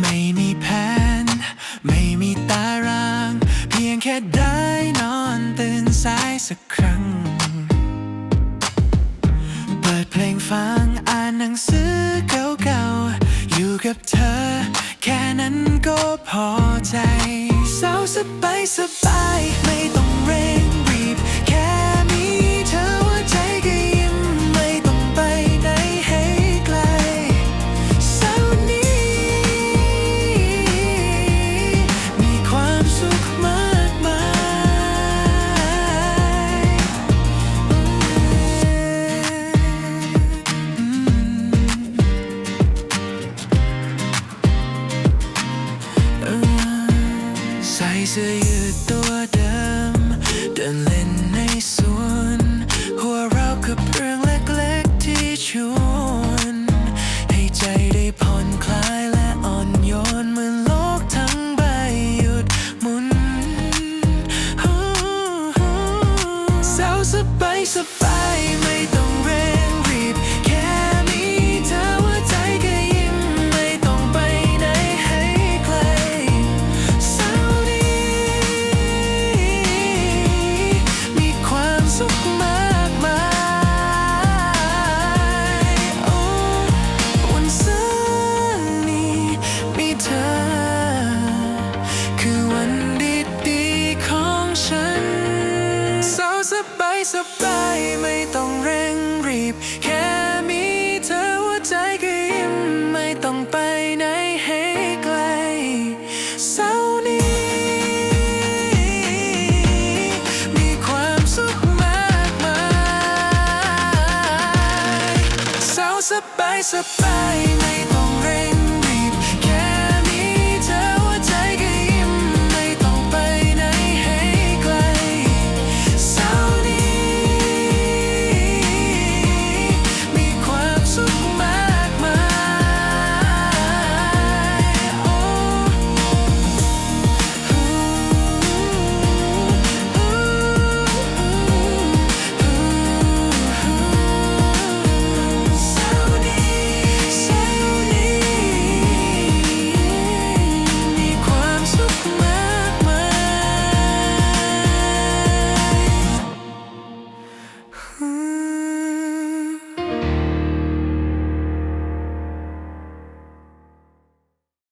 ไม่มีแผน ไม่มีตาราง เพียงแค่ได้นอนตื่นสายสักครั้ง เปิดเพลงฟังอ่านหนังสือเก่าๆ อยู่กับเธอ แค่นั้นก็พอใจสบายสบาย ใส่ สบายไม่ต้องเร่งรีบ แค่มีเธอหัวใจก็ยิ้มไม่ต้องไปไหนให้ไกลเศร้านี้ มีความสุขมากมายเศร้าสบายสบาย